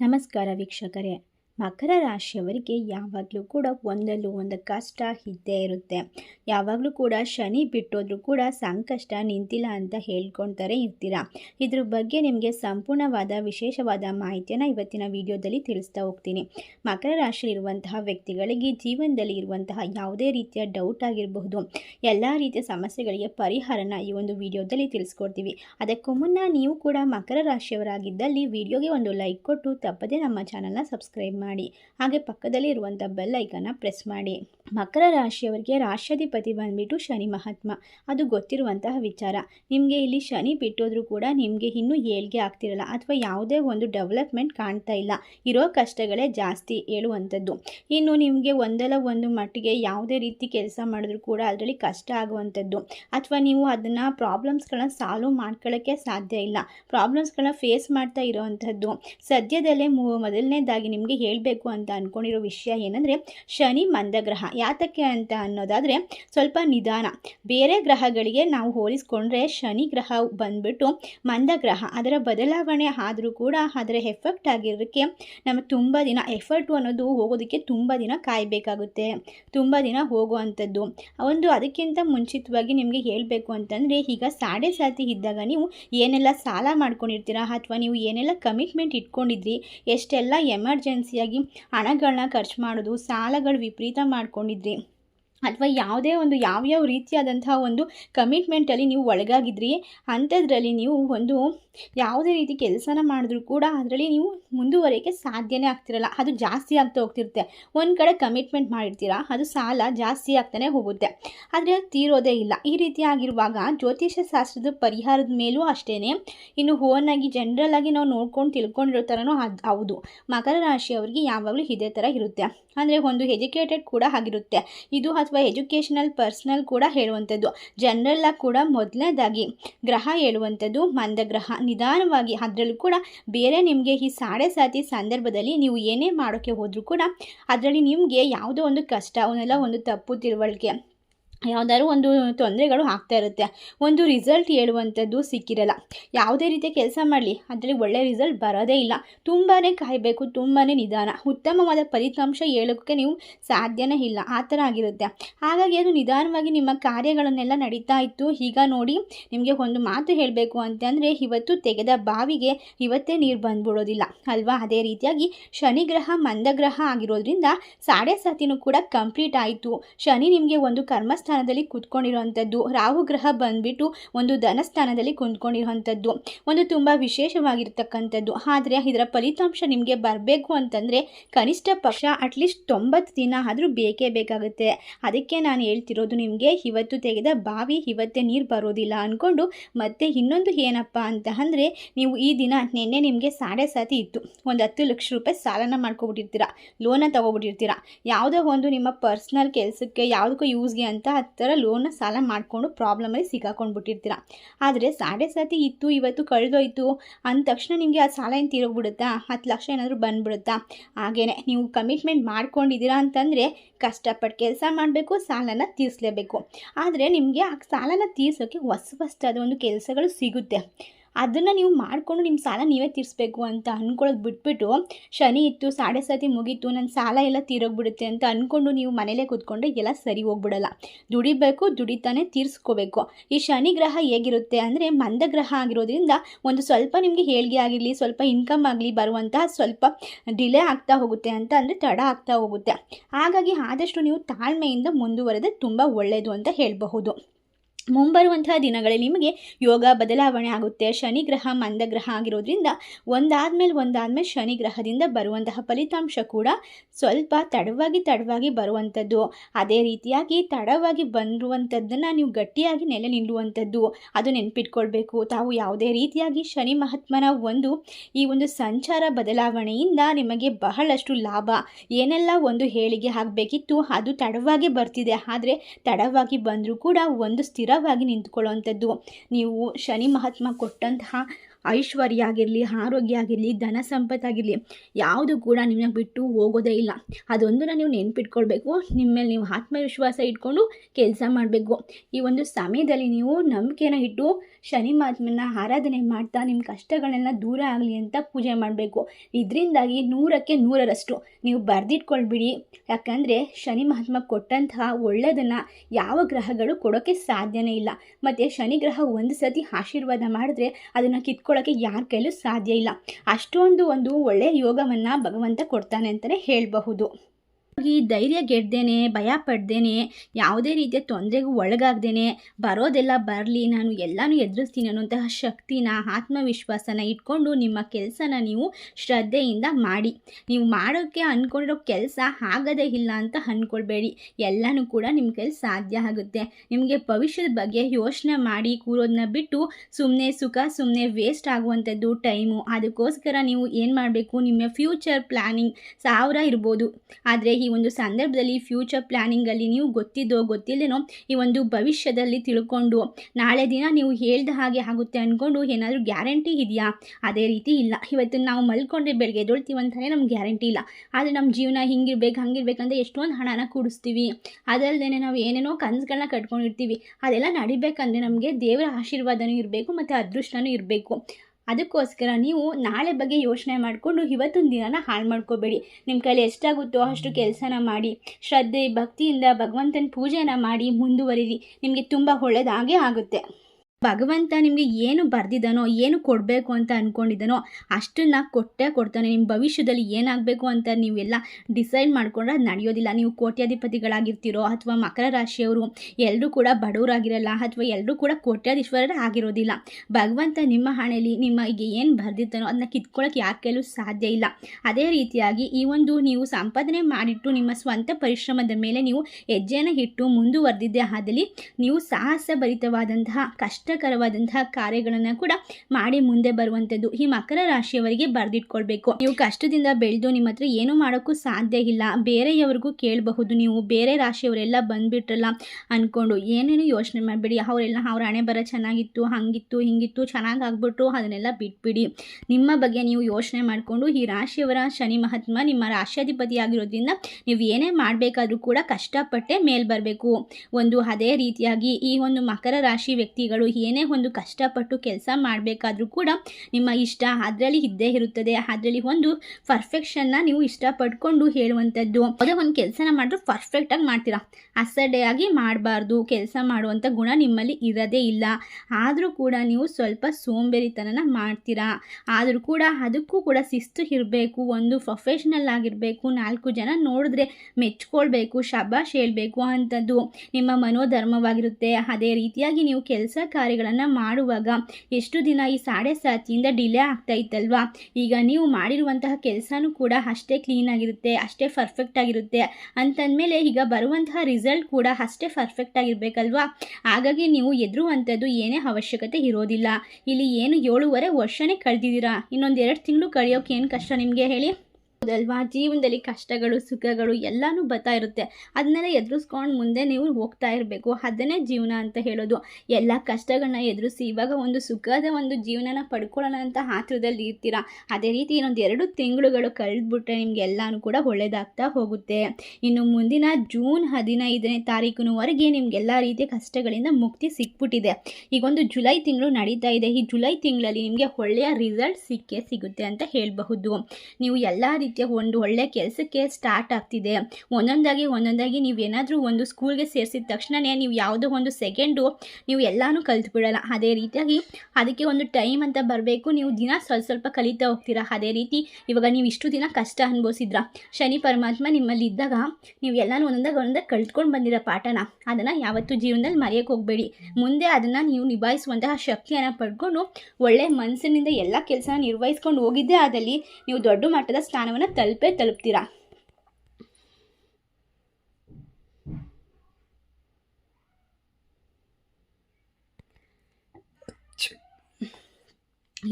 ನಮಸ್ಕಾರ ವೀಕ್ಷಕರೇ. ಮಕರ ರಾಶಿಯವರಿಗೆ ಯಾವಾಗಲೂ ಕೂಡ ಒಂದಲ್ಲೂ ಒಂದು ಕಷ್ಟ ಇದ್ದೇ ಇರುತ್ತೆ. ಯಾವಾಗಲೂ ಕೂಡ ಶನಿ ಬಿಟ್ಟೋದ್ರೂ ಕೂಡ ಸಂಕಷ್ಟ ನಿಂತಿಲ್ಲ ಅಂತ ಹೇಳ್ಕೊಳ್ತಾರೆ ಇರ್ತೀರ? ಇದ್ರ ಬಗ್ಗೆ ನಿಮಗೆ ಸಂಪೂರ್ಣವಾದ ವಿಶೇಷವಾದ ಮಾಹಿತಿಯನ್ನು ಇವತ್ತಿನ ವಿಡಿಯೋದಲ್ಲಿ ತಿಳಿಸ್ತಾ ಹೋಗ್ತೀನಿ. ಮಕರ ರಾಶಿಯಲ್ಲಿರುವಂತಹ ವ್ಯಕ್ತಿಗಳಿಗೆ ಜೀವನದಲ್ಲಿ ಇರುವಂತಹ ಯಾವುದೇ ರೀತಿಯ ಡೌಟ್ ಆಗಿರಬಹುದು, ಎಲ್ಲ ರೀತಿಯ ಸಮಸ್ಯೆಗಳಿಗೆ ಪರಿಹಾರನ ಈ ಒಂದು ವಿಡಿಯೋದಲ್ಲಿ ತಿಳಿಸ್ಕೊಡ್ತೀವಿ. ಅದಕ್ಕೂ ಮುನ್ನ ನೀವು ಕೂಡ ಮಕರ ರಾಶಿಯವರಾಗಿದ್ದಲ್ಲಿ ವಿಡಿಯೋಗೆ ಒಂದು ಲೈಕ್ ಕೊಟ್ಟು ತಪ್ಪದೇ ನಮ್ಮ ಚಾನಲ್ನ ಸಬ್ಸ್ಕ್ರೈಬ್ ಮಾಡಿ ಹಾಗೆ ಪಕ್ಕದಲ್ಲಿ ಇರುವಂಥ ಬೆಲ್ ಐಕನ್ನ ಪ್ರೆಸ್ ಮಾಡಿ. ಮಕರ ರಾಶಿಯವರಿಗೆ ರಾಷ್ಟ್ರಾಧಿಪತಿ ಬಂದ್ಬಿಟ್ಟು ಶನಿ ಮಹಾತ್ಮ. ಅದು ಗೊತ್ತಿರುವಂತಹ ವಿಚಾರ. ನಿಮಗೆ ಇಲ್ಲಿ ಶನಿ ಬಿಟ್ಟೋದ್ರೂ ಕೂಡ ನಿಮಗೆ ಇನ್ನೂ ಏಳ್ಗೆ ಆಗ್ತಿರಲ್ಲ. ಅಥವಾ ಯಾವುದೇ ಒಂದು ಡೆವಲಪ್ಮೆಂಟ್ ಕಾಣ್ತಾ ಇಲ್ಲ. ಇರೋ ಕಷ್ಟಗಳೇ ಜಾಸ್ತಿ ಹೇಳುವಂಥದ್ದು ಇನ್ನು ನಿಮಗೆ ಒಂದಲ್ಲ ಒಂದು ಮಟ್ಟಿಗೆ ಯಾವುದೇ ರೀತಿ ಕೆಲಸ ಮಾಡಿದ್ರೂ ಕೂಡ ಅದರಲ್ಲಿ ಕಷ್ಟ ಆಗುವಂಥದ್ದು. ಅಥವಾ ನೀವು ಅದನ್ನು ಪ್ರಾಬ್ಲಮ್ಸ್ಗಳನ್ನ ಸಾಲ್ವ್ ಮಾಡ್ಕೊಳ್ಳೋಕ್ಕೆ ಸಾಧ್ಯ ಇಲ್ಲ. ಪ್ರಾಬ್ಲಮ್ಸ್ಗಳನ್ನ ಫೇಸ್ ಮಾಡ್ತಾ ಇರೋವಂಥದ್ದು. ಸದ್ಯದಲ್ಲೇ ಮೊದಲನೇದಾಗಿ ನಿಮಗೆ ಹೇಳಬೇಕು ಅಂತ ಅಂದ್ಕೊಂಡಿರೋ ವಿಷಯ ಏನಂದರೆ ಶನಿ ಮಂದಗ್ರಹ. ಯಾತಕ್ಕೆ ಅಂತ ಅನ್ನೋದಾದರೆ ಸ್ವಲ್ಪ ನಿಧಾನ. ಬೇರೆ ಗ್ರಹಗಳಿಗೆ ನಾವು ಹೋಲಿಸ್ಕೊಂಡ್ರೆ ಶನಿ ಗ್ರಹ ಬಂದ್ಬಿಟ್ಟು ಮಂದಗ್ರಹ. ಅದರ ಬದಲಾವಣೆ ಆದರೂ ಕೂಡ ಅದರ ಎಫೆಕ್ಟ್ ಆಗಿರೋದಕ್ಕೆ ನಮಗೆ ತುಂಬ ದಿನ ಎಫರ್ಟು ಅನ್ನೋದು ಹೋಗೋದಕ್ಕೆ ತುಂಬ ದಿನ ಕಾಯಬೇಕಾಗುತ್ತೆ. ತುಂಬ ದಿನ ಹೋಗುವಂಥದ್ದು. ಒಂದು ಅದಕ್ಕಿಂತ ಮುಂಚಿತವಾಗಿ ನಿಮಗೆ ಹೇಳಬೇಕು ಅಂತಂದರೆ ಈಗ ಸಾಡೆ ಸಾತಿ ಇದ್ದಾಗ ನೀವು ಏನೆಲ್ಲ ಸಾಲ ಮಾಡ್ಕೊಂಡಿರ್ತೀರಾ ಅಥವಾ ನೀವು ಏನೆಲ್ಲ ಕಮಿಟ್ಮೆಂಟ್ ಇಟ್ಕೊಂಡಿದ್ರಿ, ಎಷ್ಟೆಲ್ಲ ಎಮರ್ಜೆನ್ಸಿಯಾಗಿ ಹಣಗಳನ್ನ ಖರ್ಚು ಮಾಡೋದು ಸಾಲಗಳು ವಿಪರೀತ ಮಾಡ್ಕೊಂಡಿದ್ರಿ. ಅಥವಾ ಯಾವುದೇ ಒಂದು ಯಾವ್ಯಾವ ರೀತಿಯಾದಂತಹ ಒಂದು ಕಮಿಟ್ಮೆಂಟಲ್ಲಿ ನೀವು ಒಳಗಾಗಿದ್ರಿ ಅಂಥದ್ರಲ್ಲಿ ನೀವು ಒಂದು ಯಾವುದೇ ರೀತಿ ಕೆಲಸನ ಮಾಡಿದ್ರೂ ಕೂಡ ಅದರಲ್ಲಿ ನೀವು ಮುಂದುವರಿಯೋಕ್ಕೆ ಸಾಧ್ಯನೇ ಆಗ್ತಿರಲ್ಲ. ಅದು ಜಾಸ್ತಿ ಆಗ್ತಾ ಹೋಗ್ತಿರುತ್ತೆ. ಒಂದು ಕಡೆ ಕಮಿಟ್ಮೆಂಟ್ ಮಾಡಿರ್ತೀರಾ, ಅದು ಸಾಲ ಜಾಸ್ತಿ ಆಗ್ತಾನೆ ಹೋಗುತ್ತೆ. ಆದರೆ ಅದು ತೀರೋದೇ ಇಲ್ಲ. ಈ ರೀತಿ ಆಗಿರುವಾಗ ಜ್ಯೋತಿಷ್ಯ ಶಾಸ್ತ್ರದ ಪರಿಹಾರದ ಮೇಲೂ ಅಷ್ಟೇ ಇನ್ನು ಓನಾಗಿ ಆಗಿ ನಾವು ನೋಡ್ಕೊಂಡು ತಿಳ್ಕೊಂಡಿರೋ ಥರನೂ ಅದು, ಹೌದು. ಮಕರ ರಾಶಿಯವರಿಗೆ ಯಾವಾಗಲೂ ಇದೇ ಥರ ಇರುತ್ತೆ. ಅಂದರೆ ಒಂದು ಎಜುಕೇಟೆಡ್ ಕೂಡ ಆಗಿರುತ್ತೆ. ಇದು ಅಥವಾ ಎಜುಕೇಷನಲ್ ಪರ್ಸ್ನಲ್ ಕೂಡ ಹೇಳುವಂಥದ್ದು. ಜನರಲ್ಲ ಕೂಡ ಮೊದಲನೇದಾಗಿ ಗ್ರಹ ಹೇಳುವಂಥದ್ದು. ಮಂದಗ್ರಹ ನಿಧಾನವಾಗಿ ಅದರಲ್ಲೂ ಕೂಡ ಬೇರೆ ನಿಮಗೆ ಈ ಸಾಡೆ ಸಾತಿ ಸಂದರ್ಭದಲ್ಲಿ ನೀವು ಏನೇ ಮಾಡೋಕ್ಕೆ ಹೋದರೂ ಕೂಡ ಅದರಲ್ಲಿ ನಿಮಗೆ ಯಾವುದೋ ಒಂದು ಕಷ್ಟ, ಅವನ್ನೆಲ್ಲ ಒಂದು ತಪ್ಪು ತಿಳುವಳಿಕೆ ಯಾವುದಾದ್ರು ಒಂದು ತೊಂದರೆಗಳು ಆಗ್ತಾ ಇರುತ್ತೆ. ಒಂದು ರಿಸಲ್ಟ್ ಹೇಳುವಂಥದ್ದು ಸಿಕ್ಕಿರಲ್ಲ. ಯಾವುದೇ ರೀತಿಯ ಕೆಲಸ ಮಾಡಲಿ, ಅದರಲ್ಲಿ ಒಳ್ಳೆಯ ರಿಸಲ್ಟ್ ಬರೋದೇ ಇಲ್ಲ. ತುಂಬಾ ಕಾಯಬೇಕು ತುಂಬಾ ನಿಧಾನ. ಉತ್ತಮವಾದ ಫಲಿತಾಂಶ ಹೇಳೋಕ್ಕೆ ನೀವು ಸಾಧ್ಯನೇ ಇಲ್ಲ. ಆ ಥರ ಆಗಿರುತ್ತೆ. ಹಾಗಾಗಿ ಅದು ನಿಧಾನವಾಗಿ ನಿಮ್ಮ ಕಾರ್ಯಗಳನ್ನೆಲ್ಲ ನಡೀತಾ ಇತ್ತು. ಈಗ ನೋಡಿ, ನಿಮಗೆ ಒಂದು ಮಾತು ಹೇಳಬೇಕು ಅಂತಂದರೆ, ಇವತ್ತು ತೆಗೆದ ಬಾವಿಗೆ ಇವತ್ತೇ ನೀರು ಬಂದ್ಬಿಡೋದಿಲ್ಲ. ಅಲ್ವಾ? ಅದೇ ರೀತಿಯಾಗಿ ಶನಿಗ್ರಹ ಮಂದಗ್ರಹ ಆಗಿರೋದ್ರಿಂದ ಸಾಡೆ ಸಾತಿನೂ ಕೂಡ ಕಂಪ್ಲೀಟ್ ಆಯಿತು. ಶನಿ ನಿಮಗೆ ಒಂದು ಕರ್ಮಸ್ಥಾನದಲ್ಲಿ ಕೂತ್ಕೊಂಡಿರುವಂಥದ್ದು. ರಾಹು ಗ್ರಹ ಬಂದ್ಬಿಟ್ಟು ಒಂದು ಧನಸ್ಥಾನದಲ್ಲಿ ಕುಂತ್ಕೊಂಡಿರುವಂಥದ್ದು. ಒಂದು ತುಂಬ ವಿಶೇಷವಾಗಿರ್ತಕ್ಕಂಥದ್ದು. ಆದರೆ ಇದರ ಫಲಿತಾಂಶ ನಿಮಗೆ ಬರಬೇಕು ಅಂತಂದರೆ ಕನಿಷ್ಠ ಪಕ್ಷ ಅಟ್ಲೀಸ್ಟ್ ತೊಂಬತ್ತು ದಿನ ಆದರೂ ಬೇಕೇ ಬೇಕಾಗುತ್ತೆ. ಅದಕ್ಕೆ ನಾನು ಹೇಳ್ತಿರೋದು ನಿಮಗೆ ಇವತ್ತು ತೆಗೆದ ಬಾವಿ, ಇವತ್ತೇ ನೀರು ಬರೋದಿಲ್ಲ ಅಂದ್ಕೊಂಡು ಮತ್ತೆ ಇನ್ನೊಂದು ಏನಪ್ಪ ಅಂತ ಅಂದರೆ ನೀವು ಈ ದಿನ ನಿನ್ನೆ ನಿಮಗೆ ಸಾಡೆ ಸಾತಿ ಇತ್ತು. ಒಂದು ಹತ್ತು ಲಕ್ಷ ರೂಪಾಯಿ ಸಾಲನ ಮಾಡ್ಕೊಬಿಟ್ಟಿರ್ತೀರ ಲೋನ ತೊಗೊಬಿಟ್ಟಿರ್ತೀರ. ಯಾವುದೋ ಒಂದು ನಿಮ್ಮ ಪರ್ಸ್ನಲ್ ಕೆಲಸಕ್ಕೆ, ಯಾವುದಕ್ಕೂ ಯೂಸ್ಗೆ ಅಂತ ಥರ ಲೋನ್ನ ಸಾಲ ಮಾಡಿಕೊಂಡು ಪ್ರಾಬ್ಲಮಲ್ಲಿ ಸಿಕ್ಕಾಕೊಂಡ್ಬಿಟ್ಟಿರ್ತೀರ ಆದರೆ ಸಾಡೆ ಸಾತಿ ಇತ್ತು, ಇವತ್ತು ಕಳೆದೋಯ್ತು. ಅಂದ ತಕ್ಷಣ ನಿಮಗೆ ಆ ಸಾಲ ಏನು ತೀರೋಗ್ಬಿಡುತ್ತಾ? ಹತ್ತು ಲಕ್ಷ ಏನಾದರೂ ಬಂದ್ಬಿಡುತ್ತಾ? ಹಾಗೇ ನೀವು ಕಮಿಟ್ಮೆಂಟ್ ಮಾಡ್ಕೊಂಡಿದ್ದೀರಾ ಅಂತಂದರೆ ಕಷ್ಟಪಟ್ಟು ಕೆಲಸ ಮಾಡಬೇಕು, ಸಾಲನ ತೀರಿಸಲೇಬೇಕು. ಆದರೆ ನಿಮಗೆ ಆ ಸಾಲನ ತೀರ್ಸೋಕ್ಕೆ ಹೊಸ ಹೊಸದಾದ ಒಂದು ಕೆಲಸಗಳು ಸಿಗುತ್ತೆ. ಅದನ್ನು ನೀವು ಮಾಡಿಕೊಂಡು ನಿಮ್ಮ ಸಾಲ ನೀವೇ ತೀರಿಸ್ಬೇಕು ಅಂತ ಅಂದ್ಕೊಳ್ಳೋದು ಬಿಟ್ಬಿಟ್ಟು, ಶನಿ ಇತ್ತು, ಸಾಡೆ ಸತಿ ಮುಗೀತು ನನ್ನ ಸಾಲ ಎಲ್ಲ ತೀರೋಗ್ಬಿಡುತ್ತೆ ಅಂತ ಅಂದ್ಕೊಂಡು ನೀವು ಮನೇಲೇ ಕೂತ್ಕೊಂಡ್ರೆ ಎಲ್ಲ ಸರಿ ಹೋಗ್ಬಿಡಲ್ಲ. ದುಡಿಬೇಕು, ದುಡಿತಾನೆ ತೀರಿಸ್ಕೋಬೇಕು. ಈ ಶನಿ ಗ್ರಹ ಹೇಗಿರುತ್ತೆ ಅಂದರೆ ಮಂದಗ್ರಹ ಆಗಿರೋದ್ರಿಂದ ಒಂದು ಸ್ವಲ್ಪ ನಿಮಗೆ ಹೇಳಿಗೆ ಆಗಿರಲಿ, ಸ್ವಲ್ಪ ಇನ್ಕಮ್ ಆಗಲಿ, ಬರುವಂತಹ ಸ್ವಲ್ಪ ಡಿಲೇ ಆಗ್ತಾ ಹೋಗುತ್ತೆ ಅಂತ ಅಂದರೆ ತಡ ಆಗ್ತಾ ಹೋಗುತ್ತೆ. ಹಾಗಾಗಿ ಆದಷ್ಟು ನೀವು ತಾಳ್ಮೆಯಿಂದ ಮುಂದುವರೆದ್ರೆ ತುಂಬ ಒಳ್ಳೆಯದು ಅಂತ ಹೇಳಬಹುದು. ಮುಂಬರುವಂತಹ ದಿನಗಳಲ್ಲಿ ನಿಮಗೆ ಯೋಗ ಬದಲಾವಣೆ ಆಗುತ್ತೆ. ಶನಿ ಗ್ರಹ ಮಂದಗ್ರಹ ಆಗಿರೋದ್ರಿಂದ ಒಂದಾದ್ಮೇಲೆ ಒಂದಾದ್ಮೇಲೆ ಶನಿ ಗ್ರಹದಿಂದ ಬರುವಂತಹ ಫಲಿತಾಂಶ ಕೂಡ ಸ್ವಲ್ಪ ತಡವಾಗಿ ತಡವಾಗಿ ಬರುವಂಥದ್ದು. ಅದೇ ರೀತಿಯಾಗಿ ತಡವಾಗಿ ಬಂದಿರುವಂಥದ್ದನ್ನು ನೀವು ಗಟ್ಟಿಯಾಗಿ ನೆಲೆ ನಿಲ್ಲುವಂಥದ್ದು. ಅದು ನೆನಪಿಟ್ಕೊಳ್ಬೇಕು. ತಾವು ಯಾವುದೇ ರೀತಿಯಾಗಿ ಶನಿ ಮಹಾತ್ಮನ ಒಂದು ಈ ಒಂದು ಸಂಚಾರ ಬದಲಾವಣೆಯಿಂದ ನಿಮಗೆ ಬಹಳಷ್ಟು ಲಾಭ. ಏನೆಲ್ಲ ಒಂದು ಹೇಳಿಗೆ ಆಗಬೇಕಿತ್ತು ಅದು ತಡವಾಗಿ ಬರ್ತಿದೆ. ಆದರೆ ತಡವಾಗಿ ಬಂದರೂ ಕೂಡ ಒಂದು ಸ್ಥಿರ ಸ್ಥಿರವಾಗಿ ನಿಂತ್ಕೊಳ್ಳುವಂಥದ್ದು. ನೀವು ಶನಿ ಮಹಾತ್ಮ ಕೊಟ್ಟಂತಹ ಐಶ್ವರ್ಯ ಆಗಿರಲಿ, ಆರೋಗ್ಯ ಆಗಿರಲಿ, ಧನ ಸಂಪತ್ತಾಗಿರಲಿ ಯಾವುದು ಕೂಡ ನಿಮ್ಮನ್ನ ಬಿಟ್ಟು ಹೋಗೋದೇ ಇಲ್ಲ. ಅದೊಂದನ್ನು ನೀವು ನೆನ್ಪಿಟ್ಕೊಳ್ಬೇಕು. ನಿಮ್ಮ ಮೇಲೆ ನೀವು ಆತ್ಮವಿಶ್ವಾಸ ಇಟ್ಕೊಂಡು ಕೆಲಸ ಮಾಡಬೇಕು. ಈ ಒಂದು ಸಮಯದಲ್ಲಿ ನೀವು ನಂಬಿಕೆನ ಇಟ್ಟು ಶನಿ ಮಹಾತ್ಮನ ಆರಾಧನೆ ಮಾಡ್ತಾ ನಿಮ್ಮ ಕಷ್ಟಗಳನ್ನೆಲ್ಲ ದೂರ ಆಗಲಿ ಅಂತ ಪೂಜೆ ಮಾಡಬೇಕು. ಇದರಿಂದಾಗಿ ನೂರಕ್ಕೆ ನೂರರಷ್ಟು ನೀವು ಬರೆದಿಟ್ಕೊಳ್ಬಿಡಿ. ಯಾಕಂದರೆ ಶನಿ ಮಹಾತ್ಮ ಕೊಟ್ಟಂತಹ ಒಳ್ಳೆಯದನ್ನು ಯಾವ ಗ್ರಹಗಳು ಕೊಡೋಕ್ಕೆ ಸಾಧ್ಯನೇ ಇಲ್ಲ. ಮತ್ತು ಶನಿ ಗ್ರಹ ಒಂದು ಸತಿ ಆಶೀರ್ವಾದ ಮಾಡಿದ್ರೆ ಅದನ್ನು ಕಿತ್ಕೊಳ್ಳೋಕ್ಕೆ ಯಾರ ಕೈಲೂ ಸಾಧ್ಯ ಇಲ್ಲ. ಅಷ್ಟೊಂದು ಒಂದು ಒಳ್ಳೆಯ ಯೋಗವನ್ನು ಭಗವಂತ ಕೊಡ್ತಾನೆ ಅಂತಲೇ ಹೇಳಬಹುದು. ಈ ಧೈರ್ಯ ಗೆಡ್ದೇನೆ, ಭಯ ಪಡ್ದೇನೆ, ಯಾವುದೇ ರೀತಿಯ ತೊಂದರೆಗೂ ಒಳಗಾಗ್ದೇನೆ, ಬರೋದೆಲ್ಲ ಬರಲಿ, ನಾನು ಎಲ್ಲನೂ ಎದುರಿಸ್ತೀನಿ ಅನ್ನುವಂತಹ ಶಕ್ತಿನ, ಆತ್ಮವಿಶ್ವಾಸನ ಇಟ್ಕೊಂಡು ನಿಮ್ಮ ಕೆಲಸನ ನೀವು ಶ್ರದ್ಧೆಯಿಂದ ಮಾಡಿ. ನೀವು ಮಾಡೋಕ್ಕೆ ಅಂದ್ಕೊಂಡಿರೋ ಕೆಲಸ ಆಗದೇ ಇಲ್ಲ ಅಂತ ಅಂದ್ಕೊಳ್ಬೇಡಿ ಎಲ್ಲನೂ ಕೂಡ ನಿಮ್ಮ ಕೈಲಿ ಸಾಧ್ಯ ಆಗುತ್ತೆ. ನಿಮಗೆ ಭವಿಷ್ಯದ ಬಗ್ಗೆ ಯೋಚನೆ ಮಾಡಿ ಕೂರೋದನ್ನ ಬಿಟ್ಟು ಸುಮ್ಮನೆ ಸುಖ ಸುಮ್ಮನೆ ವೇಸ್ಟ್ ಆಗುವಂಥದ್ದು ಟೈಮು ಅದಕ್ಕೋಸ್ಕರ ನೀವು ಏನು ಮಾಡಬೇಕು? ನಿಮ್ಮ ಫ್ಯೂಚರ್ ಪ್ಲ್ಯಾನಿಂಗ್ ಸಾವಿರ ಇರ್ಬೋದು. ಆದರೆ ಈ ಒಂದು ಸಂದರ್ಭದಲ್ಲಿ ಫ್ಯೂಚರ್ ಪ್ಲ್ಯಾನಿಂಗಲ್ಲಿ ನೀವು ಗೊತ್ತಿದ್ದೋ ಗೊತ್ತಿಲ್ಲೇನೋ ಈ ಒಂದು ಭವಿಷ್ಯದಲ್ಲಿ ತಿಳ್ಕೊಂಡು ನಾಳೆ ದಿನ ನೀವು ಹೇಳ್ದ ಹಾಗೆ ಆಗುತ್ತೆ ಅಂದ್ಕೊಂಡು ಏನಾದರೂ ಗ್ಯಾರಂಟಿ ಇದೆಯಾ? ಅದೇ ರೀತಿ ಇಲ್ಲ. ಇವತ್ತು ನಾವು ಮಲ್ಕೊಂಡ್ರೆ ಬೆಳಗ್ಗೆ ಎದ್ದೊಳ್ತೀವಿ ಅಂತಲೇ ನಮ್ಗೆ ಗ್ಯಾರಂಟಿ ಇಲ್ಲ. ಆದರೆ ನಮ್ಮ ಜೀವನ ಹಿಂಗಿರ್ಬೇಕು ಹಂಗಿರ್ಬೇಕಂತ ಎಷ್ಟೊಂದು ಹಣನ ಕೂಡಿಸ್ತೀವಿ. ಅದಲ್ಲದೆ ನಾವು ಏನೇನೋ ಕನಸುಗಳನ್ನ ಕಟ್ಕೊಂಡಿರ್ತೀವಿ. ಅದೆಲ್ಲ ನಡಿಬೇಕಂದ್ರೆ ನಮಗೆ ದೇವರ ಆಶೀರ್ವಾದನೂ ಇರಬೇಕು ಮತ್ತು ಅದೃಷ್ಟನೂ ಇರಬೇಕು. ಅದಕ್ಕೋಸ್ಕರ ನೀವು ನಾಳೆ ಬಗ್ಗೆ ಯೋಚನೆ ಮಾಡಿಕೊಂಡು ಇವತ್ತೊಂದು ದಿನನ ಹಾಳು ಮಾಡ್ಕೋಬೇಡಿ. ನಿಮ್ಮ ಕೈಲಿ ಎಷ್ಟಾಗುತ್ತೋ ಅಷ್ಟು ಕೆಲಸನ ಮಾಡಿ, ಶ್ರದ್ಧೆ, ಭಕ್ತಿಯಿಂದ ಭಗವಂತನ ಪೂಜೆನ ಮಾಡಿ ಮುಂದುವರಿರಿ. ನಿಮಗೆ ತುಂಬ ಒಳ್ಳೆಯದಾಗೇ ಆಗುತ್ತೆ. ಭಗವಂತ ನಿಮಗೆ ಏನು ಬರೆದಿದ್ದಾನೋ, ಏನು ಕೊಡಬೇಕು ಅಂತ ಅಂದ್ಕೊಂಡಿದ್ದಾನೋ ಅಷ್ಟನ್ನು ಕೊಟ್ಟೇ ಕೊಡ್ತಾನೆ. ನಿಮ್ಮ ಭವಿಷ್ಯದಲ್ಲಿ ಏನಾಗಬೇಕು ಅಂತ ನೀವೆಲ್ಲ ಡಿಸೈಡ್ ಮಾಡ್ಕೊಂಡ್ರೆ ಅದು ನಡೆಯೋದಿಲ್ಲ. ನೀವು ಕೋಟ್ಯಾಧಿಪತಿಗಳಾಗಿರ್ತೀರೋ ಅಥವಾ ಮಕರ ರಾಶಿಯವರು ಎಲ್ಲರೂ ಕೂಡ ಬಡವರಾಗಿರಲ್ಲ ಅಥವಾ ಎಲ್ಲರೂ ಕೂಡ ಕೋಟ್ಯಾಧೀಶ್ವರರು ಆಗಿರೋದಿಲ್ಲ. ಭಗವಂತ ನಿಮ್ಮ ಹಣೆಯಲ್ಲಿ ನಿಮಗೆ ಏನು ಬರೆದಿದ್ದಾನೋ ಅದನ್ನ ಕಿತ್ಕೊಳ್ಳೋಕೆ ಯಾರ ಕೈಲೂ ಸಾಧ್ಯ ಇಲ್ಲ. ಅದೇ ರೀತಿಯಾಗಿ ಈ ಒಂದು ನೀವು ಸಂಪಾದನೆ ಮಾಡಿಟ್ಟು ನಿಮ್ಮ ಸ್ವಂತ ಪರಿಶ್ರಮದ ಮೇಲೆ ನೀವು ಹೆಜ್ಜೆಯನ್ನು ಇಟ್ಟು ಮುಂದುವರೆದಿದ್ದೆ ಆದಲ್ಲಿ ನೀವು ಸಾಹಸ ಭರಿತವಾದಂತಹ ಕಷ್ಟ ಕಷ್ಟಕರವಾದಂತಹ ಕಾರ್ಯಗಳನ್ನು ಕೂಡ ಮಾಡಿ ಮುಂದೆ ಬರುವಂಥದ್ದು ಈ ಮಕರ ರಾಶಿಯವರಿಗೆ ಬರೆದಿಟ್ಕೊಳ್ಬೇಕು. ನೀವು ಕಷ್ಟದಿಂದ ಬೆಳೆದು ನಿಮ್ಮ ಹತ್ರ ಏನು ಮಾಡೋಕ್ಕೂ ಸಾಧ್ಯ ಇಲ್ಲ. ಬೇರೆಯವ್ರಿಗೂ ಕೇಳಬಹುದು. ನೀವು ಬೇರೆ ರಾಶಿಯವರೆಲ್ಲ ಬಂದ್ಬಿಟ್ರಲ್ಲ ಅಂದ್ಕೊಂಡು ಏನೇನು ಯೋಚನೆ ಮಾಡಬೇಡಿ. ಅವರೆಲ್ಲ ಅವ್ರ ಹಣೆ ಬರ ಚೆನ್ನಾಗಿತ್ತು, ಹಂಗಿತ್ತು, ಹಿಂಗಿತ್ತು, ಚೆನ್ನಾಗಿ ಆಗ್ಬಿಟ್ರು ಅದನ್ನೆಲ್ಲ ಬಿಟ್ಬಿಡಿ. ನಿಮ್ಮ ಬಗ್ಗೆ ನೀವು ಯೋಚನೆ ಮಾಡಿಕೊಂಡು ಈ ರಾಶಿಯವರ ಶನಿ ಮಹಾತ್ಮ ನಿಮ್ಮ ರಾಶ್ಯಾಧಿಪತಿ ಆಗಿರೋದ್ರಿಂದ ನೀವು ಏನೇ ಮಾಡಬೇಕಾದ್ರೂ ಕೂಡ ಕಷ್ಟಪಟ್ಟೆ ಮೇಲ್ ಬರಬೇಕು. ಒಂದು ಅದೇ ರೀತಿಯಾಗಿ ಈ ಒಂದು ಮಕರ ರಾಶಿ ವ್ಯಕ್ತಿಗಳು ಏನೇ ಒಂದು ಕಷ್ಟಪಟ್ಟು ಕೆಲಸ ಮಾಡಬೇಕಾದ್ರೂ ಕೂಡ ನಿಮ್ಮ ಇಷ್ಟ ಅದರಲ್ಲಿ ಇದ್ದೇ ಇರುತ್ತದೆ. ಅದರಲ್ಲಿ ಒಂದು ಪರ್ಫೆಕ್ಷನ್ನ ನೀವು ಇಷ್ಟಪಟ್ಕೊಂಡು ಹೇಳುವಂಥದ್ದು. ಅದೇ ಒಂದು ಕೆಲಸನ ಮಾಡಿದ್ರು ಪರ್ಫೆಕ್ಟಾಗಿ ಮಾಡ್ತೀರಾ? ಅಸಡ್ಡೆಯಾಗಿ ಮಾಡಬಾರ್ದು. ಕೆಲಸ ಮಾಡುವಂಥ ಗುಣ ನಿಮ್ಮಲ್ಲಿ ಇರೋದೇ ಇಲ್ಲ. ಆದರೂ ಕೂಡ ನೀವು ಸ್ವಲ್ಪ ಸೋಂಬೇರಿತನನ ಮಾಡ್ತೀರಾ? ಆದರೂ ಕೂಡ ಅದಕ್ಕೂ ಕೂಡ ಶಿಸ್ತು ಇರಬೇಕು. ಒಂದು ಪ್ರೊಫೆಷ್ನಲ್ ಆಗಿರಬೇಕು. ನಾಲ್ಕು ಜನ ನೋಡಿದ್ರೆ ಮೆಚ್ಕೊಳ್ಬೇಕು ಶಬಾಷ್ ಹೇಳಬೇಕು ಅಂಥದ್ದು. ನಿಮ್ಮ ಮನೋಧರ್ಮವಾಗಿರುತ್ತೆ. ಅದೇ ರೀತಿಯಾಗಿ ನೀವು ಕೆಲಸ ಕಾರ್ಯಗಳನ್ನು ಮಾಡುವಾಗ ಎಷ್ಟು ದಿನ ಈ ಸಾಡೆ ಸಾತಿಯಿಂದ ಡಿಲೇ ಆಗ್ತಾ ಇತ್ತಲ್ವಾ? ಈಗ ನೀವು ಮಾಡಿರುವಂತಹ ಕೆಲಸನೂ ಕೂಡ ಅಷ್ಟೇ ಕ್ಲೀನಾಗಿರುತ್ತೆ ಅಷ್ಟೇ ಪರ್ಫೆಕ್ಟ್ ಆಗಿರುತ್ತೆ ಅಂತಂದಮೇಲೆ ಈಗ ಬರುವಂತಹ ರಿಸಲ್ಟ್ ಕೂಡ ಅಷ್ಟೇ ಪರ್ಫೆಕ್ಟ್ ಆಗಿರಬೇಕಲ್ವಾ? ಹಾಗಾಗಿ ನೀವು ಎದುರುವಂಥದ್ದು ಏನೇ ಅವಶ್ಯಕತೆ ಇರೋದಿಲ್ಲ. ಇಲ್ಲಿ ಏನು ಏಳುವರೆ ವರ್ಷನೇ ಕಳೆದಿದ್ದೀರಾ? ಇನ್ನೊಂದು ಎರಡು ತಿಂಗಳು ಕಳೆಯೋಕೆ ಏನು ಕಷ್ಟ ನಿಮಗೆ ಹೇಳಿ? ಹೌದಲ್ವಾ? ಜೀವನದಲ್ಲಿ ಕಷ್ಟಗಳು, ಸುಖಗಳು ಎಲ್ಲನೂ ಬರ್ತಾ ಇರುತ್ತೆ. ಅದನ್ನೆಲ್ಲ ಎದುರಿಸ್ಕೊಂಡು ಮುಂದೆ ನೀವು ಹೋಗ್ತಾ ಇರಬೇಕು. ಅದನ್ನೇ ಜೀವನ ಅಂತ ಹೇಳೋದು. ಎಲ್ಲ ಕಷ್ಟಗಳನ್ನ ಎದುರಿಸಿ, ಇವಾಗ ಒಂದು ಸುಖದ ಒಂದು ಜೀವನನ ಪಡ್ಕೊಳ್ಳೋಣ ಅಂತ ಆತುರದಲ್ಲಿ ಇರ್ತೀರಾ? ಅದೇ ರೀತಿ ಇನ್ನೊಂದು ಎರಡು ತಿಂಗಳುಗಳು ಕಳೆದ್ಬಿಟ್ರೆ ನಿಮ್ಗೆ ಎಲ್ಲನೂ ಕೂಡ ಒಳ್ಳೇದಾಗ್ತಾ ಹೋಗುತ್ತೆ. ಇನ್ನು ಮುಂದಿನ ಜೂನ್ ಹದಿನೈದನೇ ತಾರೀಕಿನವರೆಗೆ ನಿಮಗೆಲ್ಲ ರೀತಿಯ ಕಷ್ಟಗಳಿಂದ ಮುಕ್ತಿ ಸಿಕ್ಬಿಟ್ಟಿದೆ. ಈಗೊಂದು ಜುಲೈ ತಿಂಗಳು ನಡೀತಾ ಇದೆ. ಈ ಜುಲೈ ತಿಂಗಳಲ್ಲಿ ನಿಮಗೆ ಒಳ್ಳೆಯ ರಿಸಲ್ಟ್ ಸಿಕ್ಕೇ ಸಿಗುತ್ತೆ ಅಂತ ಹೇಳಬಹುದು. ನೀವು ಎಲ್ಲ ರೀತಿ ರೀತಿಯ ಒಂದು ಒಳ್ಳೆ ಕೆಲಸಕ್ಕೆ ಸ್ಟಾರ್ಟ್ ಆಗ್ತಿದೆ. ಒಂದೊಂದಾಗಿ ಒಂದೊಂದಾಗಿ ನೀವು ಏನಾದರೂ ಒಂದು ಸ್ಕೂಲ್ಗೆ ಸೇರಿಸಿದ ತಕ್ಷಣವೇ ನೀವು ಯಾವುದೋ ಒಂದು ಸೆಕೆಂಡು ನೀವು ಎಲ್ಲಾನು ಕಲ್ತು ಬಿಡೋಲ್ಲ. ಅದೇ ರೀತಿಯಾಗಿ ಅದಕ್ಕೆ ಒಂದು ಟೈಮ್ ಅಂತ ಬರಬೇಕು. ನೀವು ದಿನ ಸ್ವಲ್ಪ ಸ್ವಲ್ಪ ಕಲಿತಾ ಹೋಗ್ತೀರಾ. ಅದೇ ರೀತಿ ಇವಾಗ ನೀವು ಇಷ್ಟು ದಿನ ಕಷ್ಟ ಅನುಭವಿಸಿದ್ರ? ಶನಿ ಪರಮಾತ್ಮ ನಿಮ್ಮಲ್ಲಿ ಇದ್ದಾಗ ನೀವು ಎಲ್ಲಾನು ಒಂದೊಂದಾಗ ಒಂದೊಂದಾಗ ಕಲ್ತ್ಕೊಂಡು ಬಂದಿರೋ ಪಾಠನ ಅದನ್ನು ಯಾವತ್ತೂ ಜೀವನದಲ್ಲಿ ಮರೆಯೋಕೆ ಹೋಗಬೇಡಿ. ಮುಂದೆ ಅದನ್ನು ನೀವು ನಿಭಾಯಿಸುವಂತಹ ಶಕ್ತಿಯನ್ನು ಪಡ್ಕೊಂಡು ಒಳ್ಳೆ ಮನಸ್ಸಿನಿಂದ ಎಲ್ಲ ಕೆಲಸನ ನಿರ್ವಹಿಸ್ಕೊಂಡು ಹೋಗಿದ್ದೇ ಆದಲ್ಲಿ ನೀವು ದೊಡ್ಡ ಮಟ್ಟದ ಸ್ಥಾನವನ್ನು ತಲುಪೇ ತಲುಪ್ತೀರಾ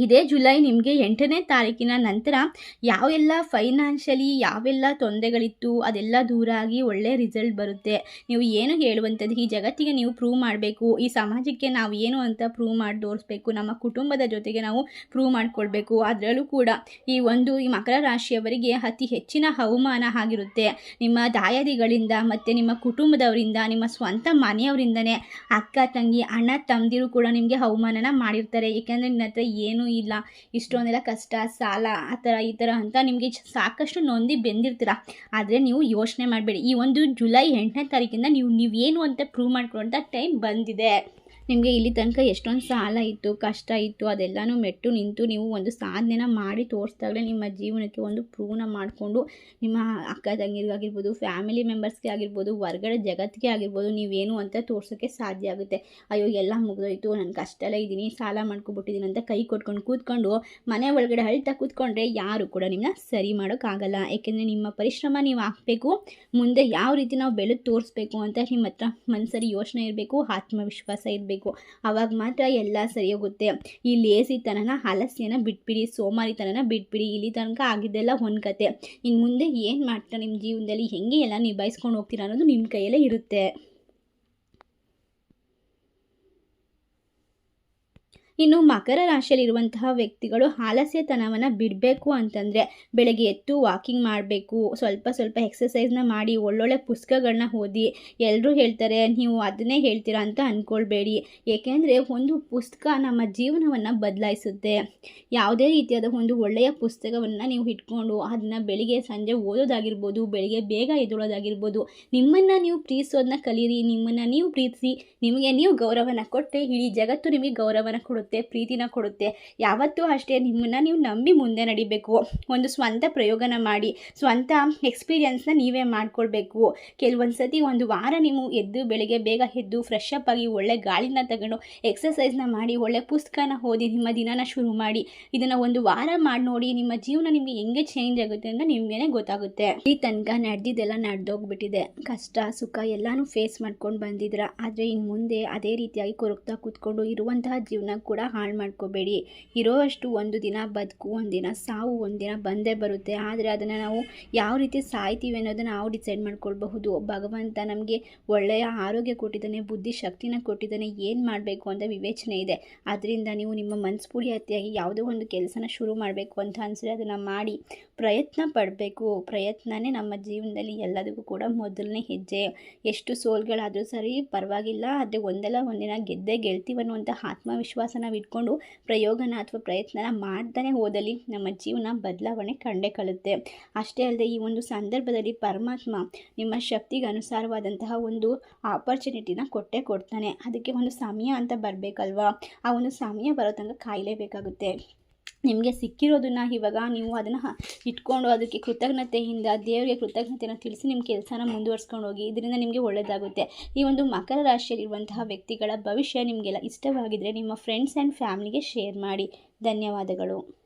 ಇದೇ ಜುಲೈ ನಿಮಗೆ ಎಂಟನೇ ತಾರೀಕಿನ ನಂತರ ಯಾವೆಲ್ಲ ಫೈನಾನ್ಷಿಯಲಿ ಯಾವೆಲ್ಲ ತೊಂದರೆಗಳಿತ್ತು, ಅದೆಲ್ಲ ದೂರ ಆಗಿ ಒಳ್ಳೆ ರಿಸಲ್ಟ್ ಬರುತ್ತೆ. ನೀವು ಏನು ಹೇಳುವಂಥದ್ದು, ಈ ಜಗತ್ತಿಗೆ ನೀವು ಪ್ರೂವ್ ಮಾಡಬೇಕು, ಈ ಸಮಾಜಕ್ಕೆ ನಾವು ಏನು ಅಂತ ಪ್ರೂವ್ ಮಾಡಿ ತೋರಿಸ್ಬೇಕು, ನಮ್ಮ ಕುಟುಂಬದ ಜೊತೆಗೆ ನಾವು ಪ್ರೂವ್ ಮಾಡಿಕೊಳ್ಬೇಕು, ಅದರಲ್ಲೂ ಕೂಡ ಈ ಒಂದು ಈ ಮಕರ ರಾಶಿಯವರಿಗೆ ಅತಿ ಹೆಚ್ಚಿನ ಅವಮಾನ ಆಗಿರುತ್ತೆ. ನಿಮ್ಮ ದಾಯದಿಗಳಿಂದ ಮತ್ತು ನಿಮ್ಮ ಕುಟುಂಬದವರಿಂದ, ನಿಮ್ಮ ಸ್ವಂತ ಮನೆಯವರಿಂದನೇ ಅಕ್ಕ, ತಂಗಿ, ಅಣ್ಣ ತಮ್ಮದಿರು ಕೂಡ ನಿಮಗೆ ಅವಮಾನನ ಮಾಡಿರ್ತಾರೆ. ಏಕೆಂದರೆ ನಿನ್ನ ಹತ್ರ ಏನೂ ಇಲ್ಲ. ಇಷ್ಟೊಂದೆಲ್ಲ ಕಷ್ಟ, ಸಾಲ, ಆ ಥರ ಈ ಥರ ಅಂತ ನಿಮಗೆ ಸಾಕಷ್ಟು ನೊಂದಿ ಬೆಂದಿರ್ತೀರ. ಆದರೆ ನೀವು ಯೋಚನೆ ಮಾಡಬೇಡಿ. ಈ ಒಂದು ಜುಲೈ ಎಂಟನೇ ತಾರೀಕಿಂದ ನೀವು ನೀವೇನು ಅಂತ ಪ್ರೂವ್ ಮಾಡ್ಕೊಳ್ಳೋಂಥ ಟೈಮ್ ಬಂದಿದೆ. ನಿಮಗೆ ಇಲ್ಲಿ ತನಕ ಎಷ್ಟೊಂದು ಸಾಲ ಇತ್ತು, ಕಷ್ಟ ಇತ್ತು, ಅದೆಲ್ಲನೂ ಮೆಟ್ಟು ನಿಂತು ನೀವು ಒಂದು ಸಾಧನೆನ ಮಾಡಿ ತೋರಿಸ್ದಾಗಲೇ ನಿಮ್ಮ ಜೀವನಕ್ಕೆ ಒಂದು ಪ್ರೂವ್ನ ಮಾಡಿಕೊಂಡು ನಿಮ್ಮ ಅಕ್ಕ ತಂಗಿರಿಗಾಗಿರ್ಬೋದು, ಫ್ಯಾಮಿಲಿ ಮೆಂಬರ್ಸ್ಗೆ ಆಗಿರ್ಬೋದು, ಹೊರ್ಗಡೆ ಜಗತ್ತಿಗೆ ಆಗಿರ್ಬೋದು ನೀವೇನು ಅಂತ ತೋರ್ಸೋಕ್ಕೆ ಸಾಧ್ಯ ಆಗುತ್ತೆ. ಅಯ್ಯೋ, ಎಲ್ಲ ಮುಗಿದೋಯ್ತು, ನಾನು ಕಷ್ಟಲ್ಲೇ ಇದ್ದೀನಿ, ಸಾಲ ಮಾಡ್ಕೊಬಿಟ್ಟಿದ್ದೀನಿ ಅಂತ ಕೈ ಕೊಟ್ಕೊಂಡು ಕೂತ್ಕೊಂಡು ಮನೆ ಒಳಗಡೆ ಅಳ್ತಾ ಕೂತ್ಕೊಂಡ್ರೆ ಯಾರು ಕೂಡ ನಿಮ್ಮನ್ನ ಸರಿ ಮಾಡೋಕ್ಕಾಗಲ್ಲ. ಏಕೆಂದರೆ ನಿಮ್ಮ ಪರಿಶ್ರಮ ನೀವು ಹಾಕಬೇಕು, ಮುಂದೆ ಯಾವ ರೀತಿ ನಾವು ಬೆಳೆದು ತೋರಿಸ್ಬೇಕು ಅಂತ ನಿಮ್ಮ ಹತ್ರ ಮನಸ್ಸರಿ ಯೋಚನೆ ಇರಬೇಕು, ಆತ್ಮವಿಶ್ವಾಸ ಇರಬೇಕು. ಆವಾಗ ಮಾತ್ರ ಎಲ್ಲ ಸರಿ ಹೋಗುತ್ತೆ. ಈ ಲೇಸಿತನನ ಆಲಸ್ಯನ ಬಿಟ್ಬಿಡಿ, ಸೋಮಾರಿತನನ ಬಿಟ್ಬಿಡಿ. ಇಲ್ಲಿ ತನಕ ಆಗಿದ್ದೆಲ್ಲ ಕತೆ. ಇನ್ನು ಮುಂದೆ ಏನು ಮಾಡ್ತಾರೆ ನಿಮ್ಮ ಜೀವನದಲ್ಲಿ? ಹೆಂಗೆ ಎಲ್ಲ ನಿಭಾಯಿಸ್ಕೊಂಡು ಹೋಗ್ತೀರಾ ಅನ್ನೋದು ನಿಮ್ಮ ಕೈಯಲ್ಲೇ ಇರುತ್ತೆ. ಇನ್ನು ಮಕರ ರಾಶಿಯಲ್ಲಿರುವಂತಹ ವ್ಯಕ್ತಿಗಳು ಆಲಸ್ಯತನವನ್ನು ಬಿಡಬೇಕು ಅಂತಂದರೆ ಬೆಳಗ್ಗೆ ಎದ್ದು ವಾಕಿಂಗ್ ಮಾಡಬೇಕು, ಸ್ವಲ್ಪ ಸ್ವಲ್ಪ ಎಕ್ಸಸೈಸ್ನ ಮಾಡಿ, ಒಳ್ಳೊಳ್ಳೆ ಪುಸ್ತಕಗಳನ್ನ ಓದಿ ಎಲ್ಲರೂ ಹೇಳ್ತಾರೆ, ನೀವು ಅದನ್ನೇ ಹೇಳ್ತೀರಾ ಅಂತ ಅಂದ್ಕೊಳ್ಬೇಡಿ ಏಕೆಂದರೆ ಒಂದು ಪುಸ್ತಕ ನಮ್ಮ ಜೀವನವನ್ನು ಬದಲಾಯಿಸುತ್ತೆ. ಯಾವುದೇ ರೀತಿಯಾದ ಒಂದು ಒಳ್ಳೆಯ ಪುಸ್ತಕವನ್ನು ನೀವು ಇಟ್ಕೊಂಡು ಅದನ್ನ ಬೆಳಿಗ್ಗೆ ಸಂಜೆ ಓದೋದಾಗಿರ್ಬೋದು, ಬೆಳಿಗ್ಗೆ ಬೇಗ ಎದ್ದೇಳೋದಾಗಿರ್ಬೋದು, ನಿಮ್ಮನ್ನು ನೀವು ಪ್ರೀತಿಸೋದನ್ನ ಕಲೀರಿ, ನಿಮ್ಮನ್ನು ನೀವು ಪ್ರೀತಿಸಿ, ನಿಮಗೆ ನೀವು ಗೌರವನ ಕೊಟ್ಟರೆ ಇಡೀ ಜಗತ್ತು ನಿಮಗೆ ಗೌರವನ ಕೊಡುತ್ತೆ. ಪ್ರೀತಿನ ಕೊಡುತ್ತೆ. ಯಾವತ್ತೂ ಅಷ್ಟೇ, ನಿಮ್ಮನ್ನು ನೀವು ನಂಬಿ ಮುಂದೆ ನಡಿಬೇಕು. ಒಂದು ಸ್ವಂತ ಪ್ರಯೋಗನ ಮಾಡಿ, ಸ್ವಂತ ಎಕ್ಸ್ಪೀರಿಯನ್ಸ್ನ ನೀವೇ ಮಾಡಿಕೊಳ್ಬೇಕು. ಕೆಲವೊಂದು ಸತಿ ಒಂದು ವಾರ ನೀವು ಎದ್ದು, ಬೆಳಗ್ಗೆ ಬೇಗ ಎದ್ದು ಫ್ರೆಶ್ ಅಪ್ ಆಗಿ ಒಳ್ಳೆ ಗಾಳಿನ ತಗೊಂಡು ಎಕ್ಸಸೈಸ್ನ ಮಾಡಿ, ಒಳ್ಳೆ ಪುಸ್ತಕನ ಓದಿ, ನಿಮ್ಮ ದಿನನ ಶುರು ಮಾಡಿ, ಇದನ್ನು ಒಂದು ವಾರ ಮಾಡಿ ನೋಡಿ, ನಿಮ್ಮ ಜೀವನ ನಿಮಗೆ ಹೆಂಗೆ ಚೇಂಜ್ ಆಗುತ್ತೆ ಅಂತ ನಿಮಗೇನೆ ಗೊತ್ತಾಗುತ್ತೆ. ಈ ತನಕ ನಡೆದಿದ್ದೆಲ್ಲ ನಡೆದೋಗ್ಬಿಟ್ಟಿದೆ. ಕಷ್ಟ, ಸುಖ ಎಲ್ಲಾನು ಫೇಸ್ ಮಾಡ್ಕೊಂಡು ಬಂದಿದ್ರ. ಆದರೆ ಇನ್ನು ಮುಂದೆ ಅದೇ ರೀತಿಯಾಗಿ ಕೊರಗ್ತಾ ಕೂತ್ಕೊಂಡು ಇರುವಂತಹ ಜೀವನ ಕೂಡ ಹಾಳು ಮಾಡ್ಕೋಬೇಡಿ. ಇರೋವಷ್ಟು ಒಂದು ದಿನ ಬದುಕು ಒಂದಿನ ಸಾವು ಒಂದಿನ ಬಂದೇ ಬರುತ್ತೆ. ಆದರೆ ಅದನ್ನು ನಾವು ಯಾವ ರೀತಿ ಸಾಯ್ತೀವಿ ಅನ್ನೋದನ್ನು ನಾವು ಡಿಸೈಡ್ ಮಾಡ್ಕೊಳ್ಬಹುದು. ಭಗವಂತ ನಮಗೆ ಒಳ್ಳೆಯ ಆರೋಗ್ಯ ಕೊಟ್ಟಿದ್ದಾನೆ, ಬುದ್ಧಿ ಶಕ್ತಿನ ಕೊಟ್ಟಿದ್ದಾನೆ, ಏನು ಮಾಡಬೇಕು ಅಂತ ವಿವೇಚನೆ ಇದೆ. ಅದರಿಂದ ನೀವು ನಿಮ್ಮ ಮನಸ್ಫೂರ್ತಿಯಾಗಿ ಯಾವುದೋ ಒಂದು ಕೆಲಸನ ಶುರು ಮಾಡಬೇಕು ಅಂತ ಅನಿಸಿದ್ರೆ ಅದನ್ನು ಮಾಡಿ. ಪ್ರಯತ್ನ ಪಡಬೇಕು. ಪ್ರಯತ್ನನೇ ನಮ್ಮ ಜೀವನದಲ್ಲಿ ಎಲ್ಲದಕ್ಕೂ ಕೂಡ ಮೊದಲನೇ ಹೆಜ್ಜೆ. ಎಷ್ಟು ಸೋಲ್ಗಳಾದರೂ ಸರಿ ಪರವಾಗಿಲ್ಲ. ಆದರೆ ಒಂದಲ್ಲ ಒಂದಿನ ಗೆದ್ದೇ ಗೆಲ್ತೀವಿ ಅನ್ನುವಂಥ ಆತ್ಮವಿಶ್ವಾಸ ನಾವು ಇಟ್ಕೊಂಡು ಪ್ರಯೋಗನ ಅಥವಾ ಪ್ರಯತ್ನನ ಮಾಡ್ತಾನೆ ಹೋದಲ್ಲಿ ನಮ್ಮ ಜೀವನ ಬದಲಾವಣೆ ಕಂಡೇ ಕಳುತ್ತೆ. ಅಷ್ಟೇ ಅಲ್ಲದೆ ಈ ಒಂದು ಸಂದರ್ಭದಲ್ಲಿ ಪರಮಾತ್ಮ ನಿಮ್ಮ ಶಕ್ತಿಗೆ ಅನುಸಾರವಾದಂತಹ ಒಂದು ಆಪರ್ಚುನಿಟಿನ ಕೊಟ್ಟೇ ಕೊಡ್ತಾನೆ. ಅದಕ್ಕೆ ಒಂದು ಸಮಯ ಅಂತ ಬರಬೇಕಲ್ವಾ? ಆ ಒಂದು ಸಮಯ ಬರೋ ತನಕ ಕಾಯಲೇಬೇಕಾಗುತ್ತೆ. ನಿಮಗೆ ಸಿಕ್ಕಿರೋದನ್ನು ಇವಾಗ ನೀವು ಅದನ್ನು ಇಟ್ಕೊಂಡು ಅದಕ್ಕೆ ಕೃತಜ್ಞತೆಯಿಂದ, ದೇವರಿಗೆ ಕೃತಜ್ಞತೆಯನ್ನು ತಿಳಿಸಿ ನಿಮ್ಮ ಕೆಲಸನ ಮುಂದುವರ್ಸ್ಕೊಂಡು ಹೋಗಿ, ಇದರಿಂದ ನಿಮಗೆ ಒಳ್ಳೆಯದಾಗುತ್ತೆ ಈ ಒಂದು ಮಕರ ರಾಶಿಯಲ್ಲಿರುವಂತಹ ವ್ಯಕ್ತಿಗಳ ಭವಿಷ್ಯ ನಿಮಗೆಲ್ಲ ಇಷ್ಟವಾಗಿದ್ದರೆ ನಿಮ್ಮ ಫ್ರೆಂಡ್ಸ್ ಆ್ಯಂಡ್ ಫ್ಯಾಮ್ಲಿಗೆ ಶೇರ್ ಮಾಡಿ. ಧನ್ಯವಾದಗಳು.